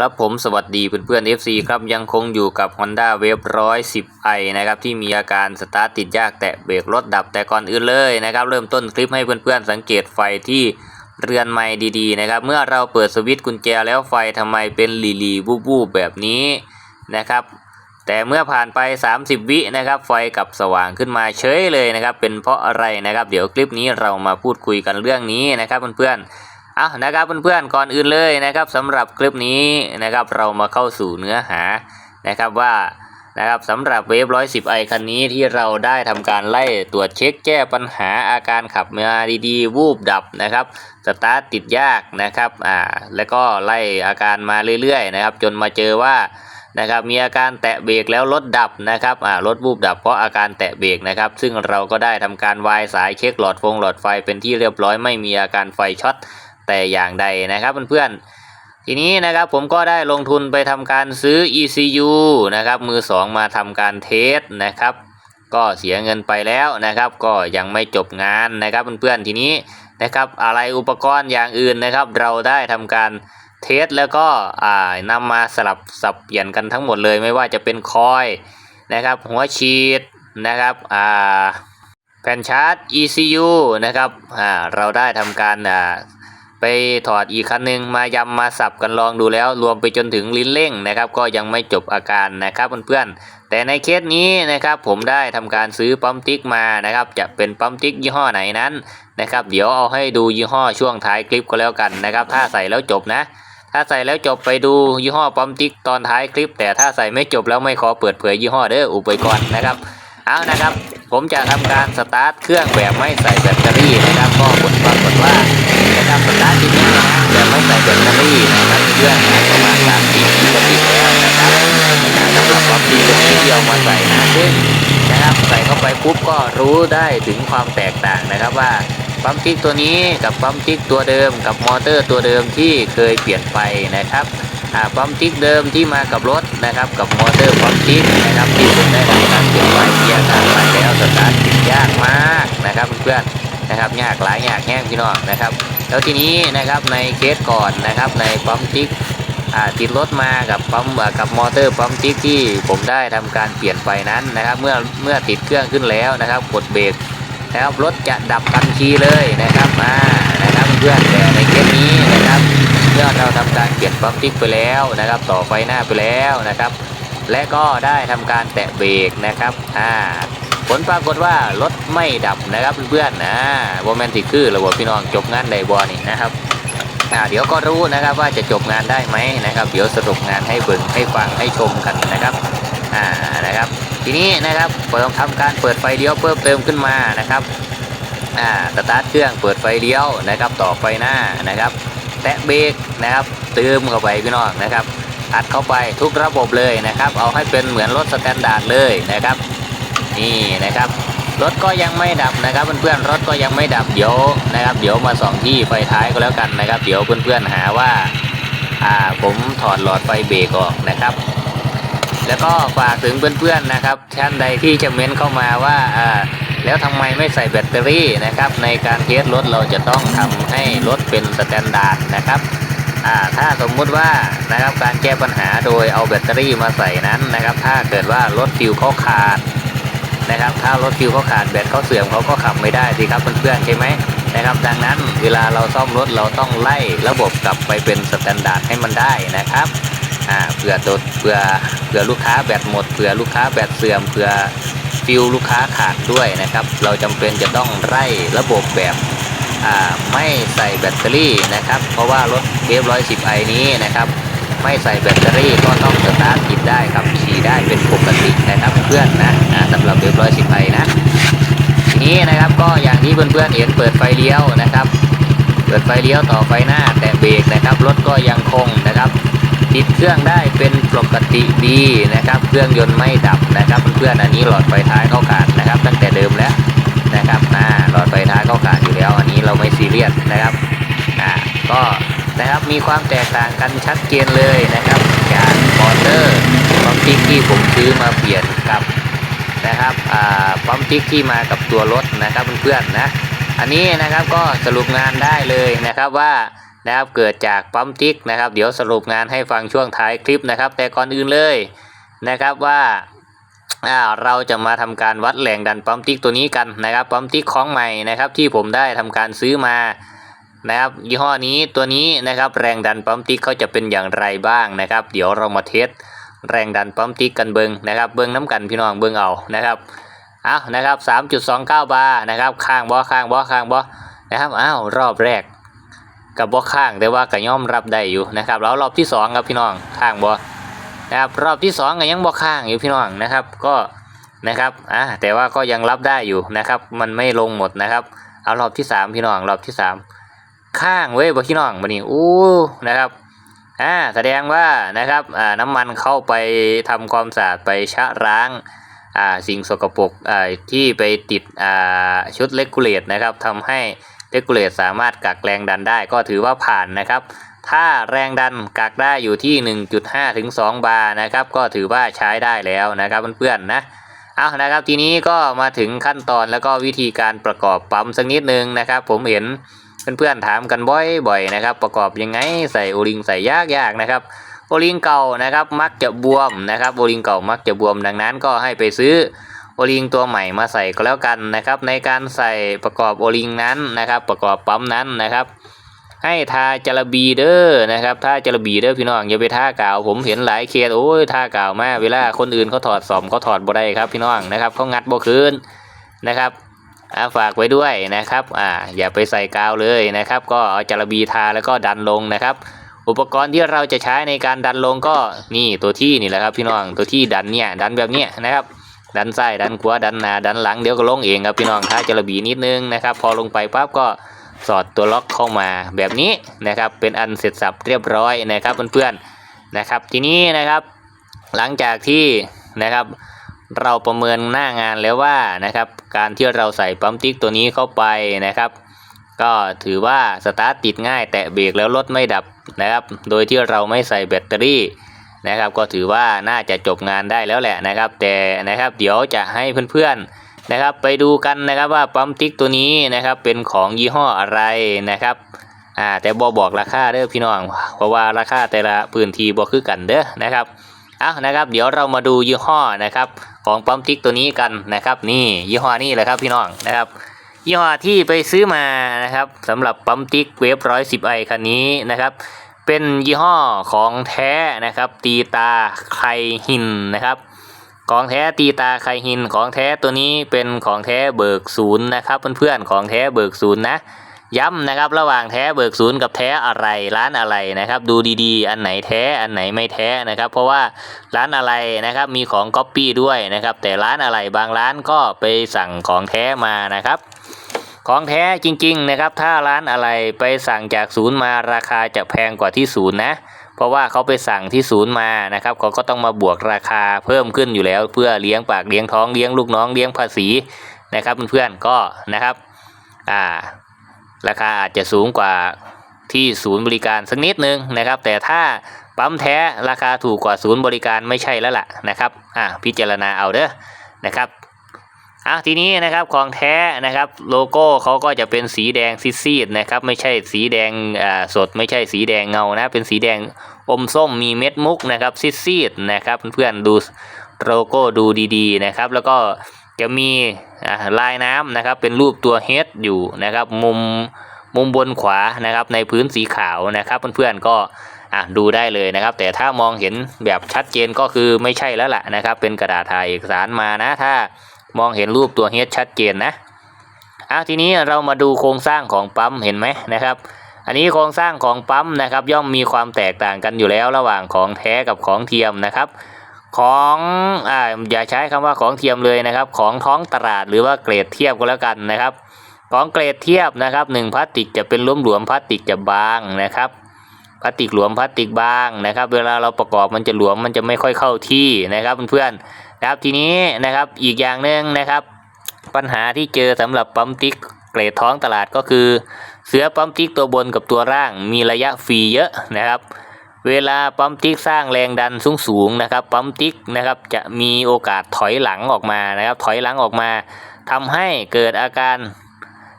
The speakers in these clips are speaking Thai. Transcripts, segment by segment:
ครับผมสวัสดีเพื่อนๆ FC ครับยังคงอยู่กับ Honda Wave 110 i นะครับที่มีอาการสตาร์ทติดยากแตะเบรกรถดับแต่ก่อนอื่นเลยนะครับเริ่มต้นคลิปให้เพื่อนๆสังเกตไฟที่เรือนไม้ดีๆนะครับเมื่อเราเปิดสวิตช์กุญแจแล้วไฟทำไมเป็นหลีๆบูบๆแบบนี้นะครับแต่เมื่อผ่านไป 30 วินะครับไฟกลับสว่างขึ้นมาเฉยเลยนะครับเป็นเพราะอะไรนะครับเดี๋ยวคลิปนี้เรามาพูดคุยกันเรื่องนี้นะครับเพื่อนๆ เอานะครับเพื่อนๆก่อนอื่นเลยนะครับสำหรับคลิปนี้นะครับเรามาเข้าสู่เนื้อหานะครับว่านะครับสำหรับเวฟ110 i คันนี้ที่เราได้ทำการไล่ตรวจเช็คแก้ปัญหาอาการขับมาดีๆ วูบดับนะครับสตาร์ทติดยากนะครับอ่าแล้วก็ไล่อาการมาเรื่อยๆนะครับจนมาเจอว่านะครับมีอาการแตะเบรกแล้วรถดับนะครับอ่ารถบูบดับเพราะอาการแตะเบรกนะครับ ซึ่งเราก็ได้ทำการวายสายเช็คหลอดฟงหลอดไฟเป็นที่เรียบร้อยไม่มีอาการไฟช็อต แต่อย่างใดนะครับเพื่อนๆทีนี้นะครับผมก็ได้ลงทุนไปทำการซื้อ ECU นะครับมือสองมาทำการเทสนะครับ ก็เสียเงินไปแล้วนะครับ ก็ยังไม่จบงานนะครับเพื่อนๆทีนี้นะครับอะไรอุปกรณ์อย่างอื่นนะครับ เราได้ทำการเทสแล้วก็นำมาสลับสับเปลี่ยนกันทั้งหมดเลยไม่ว่าจะเป็นคอยนะครับ หัวฉีดนะครับแผ่นชาร์จ ECU นะครับเราได้ทำการ ไปถอดอีกคันหนึ่งมายำมาสับกันลองดูแล้ว รวมไปจนถึงลิ้นเร่งนะครับ ก็ยังไม่จบอาการนะครับเพื่อนๆแต่ในเคสนี้นะครับ ผมได้ทำการซื้อปั๊มติ๊กมานะครับ จะเป็นปั๊มติ๊กยี่ห้อไหนนั้นนะครับ เดี๋ยวเอาให้ดูยี่ห้อช่วงท้ายคลิปก็แล้วกันนะครับ ถ้าใส่แล้วจบนะ ถ้าใส่แล้วจบไปดูยี่ห้อปั๊มติ๊กตอนท้ายคลิป แต่ถ้าใส่ไม่จบแล้วไม่ขอเปิดเผยยี่ห้อเด้ออุปก่อนนะครับเอานะครับ ผมจะทำการสตาร์ทเครื่องแบบไม่ใส่แบตเตอรี่นะครับก็ผลปรากฏว่า นะครับสตาร์ทจริงๆนะแบบไม่ใส่แบตเตอรี่นะครับเครื่องนประมาณสามสี่ปีก็ติดแล้วนะครับสำหรับปั๊มติ๊กตัวนี้ที่เอามาใส่นะซึ่งนะครับใส่เข้าไปปุ๊บก็รู้ได้ถึงความแตกต่างนะครับว่าปั๊มติ๊กตัวนี้กับปั๊มติ๊กตัวเดิมกับมอเตอร์ตัวเดิมที่เคยเปลี่ยนไปนะครับปั๊มติ๊กเดิมที่มากับรถนะครับ กับมอเตอร์ปั๊มติ๊กนะครับที่ผมได้ทำการเปลี่ยนไปเกียร์การไปแล้วสตาร์ทติดยากมากนะครับเพื่อนนะครับยากหลายยากแห้งพี่น้องนะครับ แล้วทีนี้นะครับในเคสก่อนนะครับในปั๊มติ๊กอ่าติดรถมากับปั๊มกับมอเตอร์ปั๊มติ๊กที่ผมได้ทำการเปลี่ยนไปนั้นนะครับ เมื่อเมื่อติดเครื่องขึ้นแล้วนะครับ กดเบรกนะครับรถจะดับทันทีเลยนะครับอ่านะครับเพื่อนแต่ในเคสนี้นะครับเมื่อเราทำการเปลี่ยนปั๊มติ๊กไปแล้วนะครับ ต่อไฟหน้าไปแล้วนะครับ และก็ได้ทำการแตะเบรกนะครับอ่า ผลปรากฏว่ารถไม่ดับนะครับเพื่อนๆนะโมเมนติคือระบบพี่น้องจบงานไดบอนี่นะครับอ่าเดี๋ยวก็รู้นะครับว่าจะจบงานได้ไหมนะครับ เดี๋ยวสรุปงานให้เบิ่งให้ฟังให้ชมกันนะครับอ่านะครับ ทีนี้นะครับเปิดทำการเปิดไฟเลี้ยวเพิ่มเติมขึ้นมานะครับอ่าสตาร์ทเครื่องเปิดไฟเลี้ยวนะครับ ต่อไฟหน้านะครับ แตะเบรกนะครับเติมเข้าไปพี่น้องนะครับอัดเข้าไปทุกระบบเลยนะครับ เอาให้เป็นเหมือนรถสแตนดาร์ดเลยนะครับ นี่นะครับรถก็ยังไม่ดับนะครับเพื่อนๆรถก็ยังไม่ดับเดี๋ยวนะครับ เดี๋ยวมาส่องที่ไฟท้ายก็แล้วกันนะครับ เดี๋ยวเพื่อนๆหาว่าอ่าผมถอดหลอดไฟเบรกออกนะครับ แล้วก็ฝากถึงเพื่อนๆนะครับท่านใดที่จะเม้นเข้ามาว่าอ่าแล้วทำไมไม่ใส่แบตเตอรี่นะครับ ในการเทสรถเราจะต้องทำให้รถเป็นสแตนดาร์ดนะครับอ่าถ้าสมมุติว่านะครับการแก้ปัญหาโดยเอาแบตเตอรี่มาใส่นั้นนะครับ ถ้าเกิดว่ารถฟิวเขาขาด นะครับ ถ้ารถฟิวเขาขาดแบตเขาเสื่อมเขาก็ขับไม่ได้สิครับเพื่อนๆใช่ไหมนะครับ ดังนั้นเวลาเราซ่อมรถเราต้องไล่ระบบกลับไปเป็นสแตนดาร์ดให้มันได้นะครับอ่าเผื่อตดเผื่อเผื่อลูกค้าแบตหมดเผื่อลูกค้าแบตเสื่อมเผื่อฟิวลูกค้าขาดด้วยนะครับ เราจำเป็นจะต้องไล่ระบบแบบอ่าไม่ใส่แบตเตอรี่นะครับ เพราะว่ารถเวฟร้อยสิบไอนี้นะครับ ไม่ใส่แบตเตอรี่ก็ต้องสตาร์ทติดได้ขับขี่ได้เป็นปกตินะครับเพื่อนนะสำหรับเวฟร้อยสิบไอนะทีนี้นะครับก็อย่างที่เพื่อนๆเห็นเปิดไฟเลี้ยวนะครับ เปิดไฟเลี้ยวต่อไฟหน้าแต่เบรกนะครับรถก็ยังคงนะครับติดเครื่องได้เป็นปกติดีนะครับ เครื่องยนต์ไม่ดับนะครับเพื่อนๆอันนี้หลอดไฟท้ายเข้าขาดนะครับ ตั้งแต่เดิมแล้วนะครับอ่าหลอดไฟท้ายเข้าขาดอยู่แล้ว อันนี้เราไม่ซีเรียสนะครับอ่าก็ นะครับ มีความแตกต่างกันชัดเจนเลยนะครับจากมอเตอร์ปั๊มติ๊กที่ผมซื้อมาเปลี่ยนกับนะครับปั๊มติ๊กที่มากับตัวรถนะครับเพื่อนๆนะอันนี้นะครับก็สรุปงานได้เลยนะครับว่านะครับเกิดจากปั๊มติ๊กนะครับ เดี๋ยวสรุปงานให้ฟังช่วงท้ายคลิปนะครับ แต่ก่อนอื่นเลยนะครับว่าเราจะมาทำการวัดแรงดันปั๊มติ๊กตัวนี้กันนะครับปั๊มติ๊กของใหม่นะครับ ที่ผมได้ทำการซื้อมา นะครับยี่ห้อนี้ตัวนี้นะครับแรงดันปั๊มติ๊กเขาจะเป็นอย่างไรบ้างนะครับ เดี๋ยวเรามาเทสแรงดันปั๊มติ๊กกันเบิงนะครับเบิงน้ำกันพี่น้องเบิงเอานะครับเอานะครับ 3.29 บาร์นะครับข้างบ่ข้างบ่ข้างบ่นะครับอ้าวรอบแรกกับบ่ข้างแต่ว่าก็ย่อมรับได้อยู่นะครับแล้วรอบที่สองครับพี่น้องข้างบ่นะครับรอบที่สองก็ยังบ่ข้างอยู่พี่น้องนะครับก็นะครับอ่าแต่ว่าก็ยังรับได้อยู่นะครับ มันไม่ลงหมดนะครับ เอารอบที่สามพี่น้องรอบที่สาม ข้างเว้ยบ่พี่น้องบัดนี้อู้นะครับอ่าแสดงว่านะครับอ่าน้ำมันเข้าไปทำความสะอาดไปชะล้างอ่าสิ่งสกปรกอ่าที่ไปติดอ่าชุดเลกูเลตนะครับทำให้เรกูเลตสามารถกักแรงดันได้ก็ถือว่าผ่านนะครับ ถ้าแรงดันกักได้อยู่ที่ 1.5ถึง2บาร์นะครับ ก็ถือว่าใช้ได้แล้วนะครับเพื่อนๆนะเอานะครับทีนี้ก็มาถึงขั้นตอนแล้วก็วิธีการประกอบปั๊มสักนิดนึงนะครับ ผมเห็น เพื่อนๆถามกันบ่อยๆนะครับ ประกอบยังไงใส่โอลิงใส่ยากๆนะครับ โอลิงเก่านะครับ มักจะบวมนะครับโอลิงเก่ามักจะบวมดังนั้นก็ให้ไปซื้อโอลิงตัวใหม่มาใส่ก็แล้วกันนะครับ ในการใส่ประกอบโอลิงนั้นนะครับ ประกอบปั๊มนั้นนะครับ ให้ทาจรบีเด้อนะครับทาจรบีเด้อพี่น้องอย่าไปทากาว ผมเห็นหลายเคสโอ้ยทากาวมาเวลาคนอื่นเขาถอดสอมเขาถอดบ่ได้ครับพี่น้องนะครับเขางัดบ่คืนนะครับ ฝากไว้ด้วยนะครับอ่าอย่าไปใส่กาวเลยนะครับ ก็เอาจรบีทาแล้วก็ดันลงนะครับ อุปกรณ์ที่เราจะใช้ในการดันลงก็นี่ตัวที่นี่แหละครับพี่น้องตัวที่ดันเนี่ยดันแบบเนี้ยนะครับ ดันซ้ายดันขวาดันหน้าดันหลังเดี๋ยวก็ลงเองครับพี่น้องถ้าจะรบีนิดนึงนะครับ พอลงไปปั๊บก็สอดตัวล็อกเข้ามาแบบนี้นะครับ เป็นอันเสร็จสับเรียบร้อยนะครับเพื่อนๆนะครับ ทีนี้นะครับ หลังจากที่นะครับ เราประเมินหน้างานแล้วว่านะครับ การที่เราใส่ปั๊มติ๊กตัวนี้เข้าไปนะครับ ก็ถือว่าสตาร์ทติดง่าย แตะเบรกแล้วรถไม่ดับนะครับ โดยที่เราไม่ใส่แบตเตอรี่นะครับ ก็ถือว่าน่าจะจบงานได้แล้วแหละนะครับ แต่นะครับเดี๋ยวจะให้เพื่อนๆนะครับ ไปดูกันนะครับว่าปั๊มติ๊กตัวนี้นะครับ เป็นของยี่ห้ออะไรนะครับอ่าแต่บอบอกราคาเด้อพี่น้องเพราะว่าราคาแต่ละพื้นที่บอคือกันเด้อนะครับเอานะครับ เดี๋ยวเรามาดูยี่ห้อนะครับ ของปั๊มติ๊กตัวนี้กันนะครับ นี่ยี่ห้อนี้แหละครับพี่น้องนะครับยี่ห้อที่ไปซื้อมานะครับสำหรับปั๊มติ๊กเวฟร้อยสิบไอคันนี้นะครับ เป็นยี่ห้อของแท้นะครับ ตีตาไคหินนะครับ ของแท้ตีตาไคหินของแท้ตัวนี้เป็นของแท้เบิกศูนย์นะครับเพื่อนๆของแท้เบิกศูนย์นะ ย้ำนะครับระหว่างแท้เบิกศูนย์กับแท้อะไรร้านอะไรนะครับ ดูดีๆ อันไหนแท้อันไหนไม่แท้นะครับ เพราะว่าร้านอะไรนะครับมีของก๊อปปี้ด้วยนะครับ แต่ร้านอะไรบางร้านก็ไปสั่งของแท้มานะครับของแท้จริงๆนะครับ ถ้าร้านอะไรไปสั่งจากศูนย์มาราคาจะแพงกว่าที่ศูนย์นะ เพราะว่าเขาไปสั่งที่ศูนย์มานะครับเขาก็ต้องมาบวกราคาเพิ่มขึ้นอยู่แล้ว เพื่อเลี้ยงปากเลี้ยงท้องเลี้ยงลูกน้องเลี้ยงภาษีนะครับเพื่อนๆก็นะครับ อ่า ราคาอาจจะสูงกว่าที่ศูนย์บริการสักนิดนึงนะครับ แต่ถ้าปั๊มแท้ราคาถูกกว่าศูนย์บริการไม่ใช่แล้วล่ะนะครับอ่าพิจารณาเอาเด้อนะครับอะทีนี้นะครับของแท้นะครับโลโก้เขาก็จะเป็นสีแดงซีดๆนะครับไม่ใช่สีแดงอ่าสดไม่ใช่สีแดงเงานะเป็นสีแดงอมส้มมีเม็ดมุกนะครับซีดๆนะครับเพื่อนๆดูโลโก้ดูดีๆนะครับ แล้วก็ จะมีลายน้ำนะครับเป็นรูปตัวเฮดอยู่นะครับมุมมุมบนขวานะครับในพื้นสีขาวนะครับเพื่อนๆก็ดูได้เลยนะครับ แต่ถ้ามองเห็นแบบชัดเจนก็คือไม่ใช่แล้วล่ะนะครับ เป็นกระดาษถ่ายเอกสารมานะ ถ้ามองเห็นรูปตัวเฮดชัดเจนนะอะทีนี้เรามาดูโครงสร้างของปั๊มเห็นไหมนะครับ อันนี้โครงสร้างของปั๊มนะครับ ย่อมมีความแตกต่างกันอยู่แล้วระหว่างของแท้กับของเทียมนะครับ ของอ่าอย่าใช้คำว่าของเทียมเลยนะครับ ของท้องตลาดหรือว่าเกรดเทียบก็แล้วกันนะครับ ของเกรดเทียบนะครับหนึ่งพลาสติกจะเป็นหลวมๆพลาสติกจะบางนะครับพลาสติกหลวมพลาสติกบางนะครับ เวลาเราประกอบมันจะหลวมมันจะไม่ค่อยเข้าที่นะครับเพื่อนๆนะครับทีนี้นะครับอีกอย่างหนึ่งนะครับ ปัญหาที่เจอสำหรับปั๊มติ๊กเกรดท้องตลาดก็คือ เสือปั๊มติ๊กตัวบนกับตัวล่างมีระยะฟรีเยอะนะครับ เวลาปั๊มติ๊กสร้างแรงดันสูงๆนะครับปั๊มติ๊กนะครับจะมีโอกาสถอยหลังออกมานะครับ ถอยหลังออกมาทำให้เกิดอาการ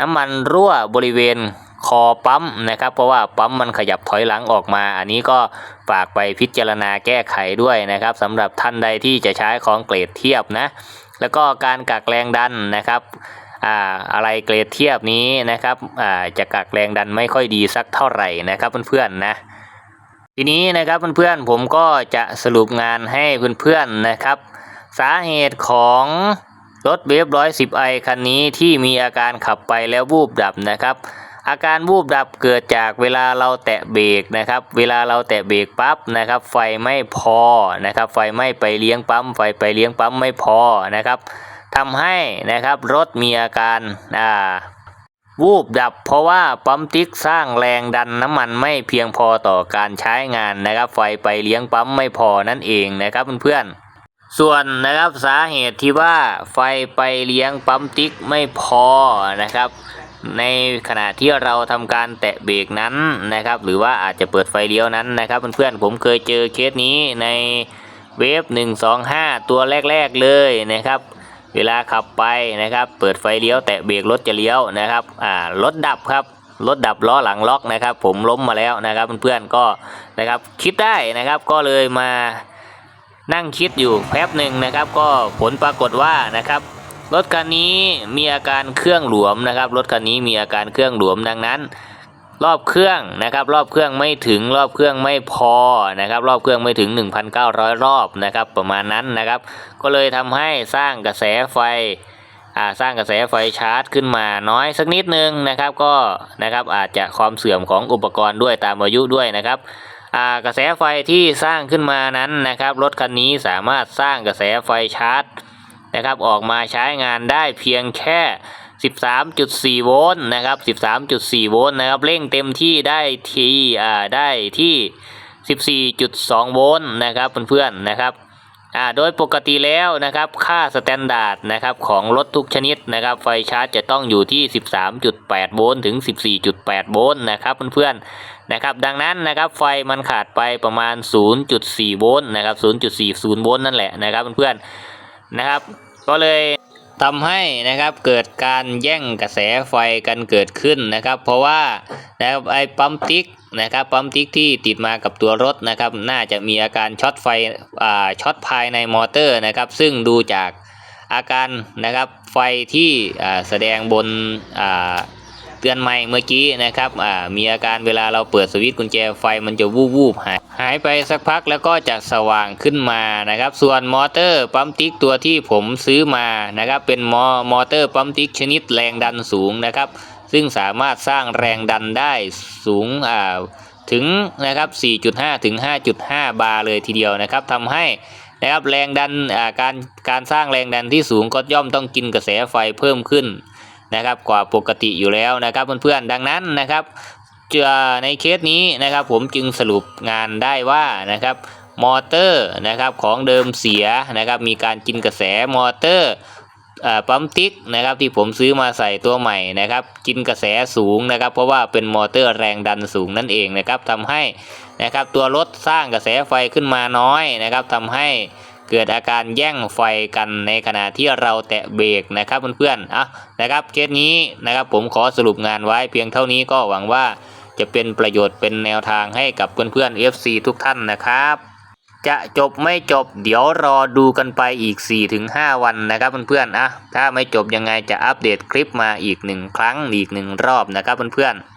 น้ำมันรั่วบริเวณคอปั๊มนะครับ เพราะว่าปั๊มมันขยับถอยหลังออกมา อันนี้ก็ฝากไปพิจารณาแก้ไขด้วยนะครับสำหรับท่านใดที่จะใช้ของเกรดเทียบนะ แล้วก็การกักแรงดันนะครับอ่าอะไรเกรดเทียบนี้นะครับอ่าจะกักแรงดันไม่ค่อยดีสักเท่าไหร่นะครับเพื่อนๆนะ ทีนี้นะครับเพื่อนๆผมก็จะสรุปงานให้เพื่อนๆนะครับ สาเหตุของรถเวฟร้อยสิบไอคันนี้ที่มีอาการขับไปแล้ววูบดับนะครับ อาการวูบดับเกิดจากเวลาเราแตะเบรกนะครับ เวลาเราแตะเบรกปั๊บนะครับ ไฟไม่พอนะครับ ไฟไม่ไปเลี้ยงปั๊ม ไฟไปเลี้ยงปั๊มไม่พอนะครับทำให้นะครับรถมีอาการอ่า วูบดับเพราะว่าปั๊มติ๊กสร้างแรงดันน้ำมันไม่เพียงพอต่อการใช้งานนะครับ ไฟไปเลี้ยงปั๊มไม่พอนั่นเองนะครับเพื่อนๆส่วนนะครับสาเหตุที่ว่าไฟไปเลี้ยงปั๊มติ๊กไม่พอนะครับ ในขณะที่เราทำการแตะเบรกนั้นนะครับ หรือว่าอาจจะเปิดไฟเลี้ยวนั้นนะครับเพื่อนๆผมเคยเจอเคสนี้ในเวฟ125 ตัวแรก ๆ เลยนะครับ เวลาขับไปนะครับ เปิดไฟเลี้ยวแตะเบรกรถจะเลี้ยวนะครับอ่ารถดับครับรถดับล้อหลังล็อกนะครับ ผมล้มมาแล้วนะครับเพื่อนๆก็นะครับคิดได้นะครับก็เลยมานั่งคิดอยู่แป๊บหนึ่งนะครับ ก็ผลปรากฏว่านะครับรถคันนี้มีอาการเครื่องหลวมนะครับ รถคันนี้มีอาการเครื่องหลวมดังนั้น รอบเครื่องนะครับ รอบเครื่องไม่ถึงรอบเครื่องไม่พอนะครับ รอบเครื่องไม่ถึง 1,900 รอบนะครับ ประมาณนั้นนะครับ ก็เลยทำให้สร้างกระแสไฟอ่าสร้างกระแสไฟชาร์จขึ้นมาน้อยสักนิดนึงนะครับก็นะครับอาจจะความเสื่อมของอุปกรณ์ด้วยตามอายุด้วยนะครับอ่ากระแสไฟที่สร้างขึ้นมานั้นนะครับรถคันนี้สามารถสร้างกระแสไฟชาร์จนะครับออกมาใช้งานได้เพียงแค่ 13.4 โวลต์นะครับ 13.4 โวลต์นะครับเร่งเต็มที่ได้ที่อ่าได้ที่ 14.2 โวลต์นะครับเพื่อนๆนะครับอ่าโดยปกติแล้วนะครับค่าสแตนดาร์ดนะครับของรถทุกชนิดนะครับไฟชาร์จจะต้องอยู่ที่ 13.8 โวลต์ถึง 14.8 โวลต์นะครับเพื่อนๆนะครับดังนั้นนะครับไฟมันขาดไปประมาณ 0.4 โวลต์นะครับ 0.40 โวลต์นั่นแหละนะครับเพื่อนๆนะครับก็เลย ทำให้นะครับเกิดการแย่งกระแสไฟกันเกิดขึ้นนะครับ เพราะว่านะครับไอ้ปั๊มติ๊กนะครับปั๊มติ๊กที่ติดมากับตัวรถนะครับ น่าจะมีอาการช็อตไฟอ่าช็อตภายในมอเตอร์นะครับ ซึ่งดูจากอาการนะครับไฟที่อ่าแสดงบนอ่า เตือนไม่เมื่อกี้นะครับอ่ามีอาการเวลาเราเปิดสวิตช์กุญแจไฟมันจะวูบวูบๆหายหายไปสักพักแล้วก็จะสว่างขึ้นมานะครับ ส่วนมอเตอร์ปั๊มติ๊กตัวที่ผมซื้อมานะครับเป็นมอมอเตอร์ปั๊มติ๊กชนิดแรงดันสูงนะครับ ซึ่งสามารถสร้างแรงดันได้สูงอ่าถึงนะครับ 4.5 ถึง 5.5 บาร์เลยทีเดียวนะครับทำให้นะครับแรงดันอ่าการการสร้างแรงดันที่สูงก็ย่อมต้องกินกระแสไฟเพิ่มขึ้น นะครับกว่าปกติอยู่แล้วนะครับเพื่อนๆดังนั้นนะครับจะในเคสนี้นะครับผมจึงสรุปงานได้ว่านะครับมอเตอร์นะครับของเดิมเสียนะครับมีการกินกระแสมอเตอร์ปั๊มติ๊กนะครับที่ผมซื้อมาใส่ตัวใหม่นะครับกินกระแสสูงนะครับ เพราะว่าเป็นมอเตอร์แรงดันสูงนั่นเองนะครับทำให้นะครับตัวรถสร้างกระแสไฟขึ้นมาน้อยนะครับทำให้ เกิดอาการแย่งไฟกันในขณะที่เราแตะเบรกนะครับเพื่อนๆอะนะครับเคสนี้นะครับผมขอสรุปงานไว้เพียงเท่านี้ก็หวังว่าจะเป็นประโยชน์เป็นแนวทางให้กับเพื่อนๆ FC ทุกท่านนะครับ จะจบไม่จบเดี๋ยวรอดูกันไปอีก 4-5 วันนะครับเพื่อนๆอะถ้าไม่จบยังไงจะอัปเดตคลิปมาอีกหนึ่งครั้งอีกหนึ่งรอบนะครับเพื่อนๆ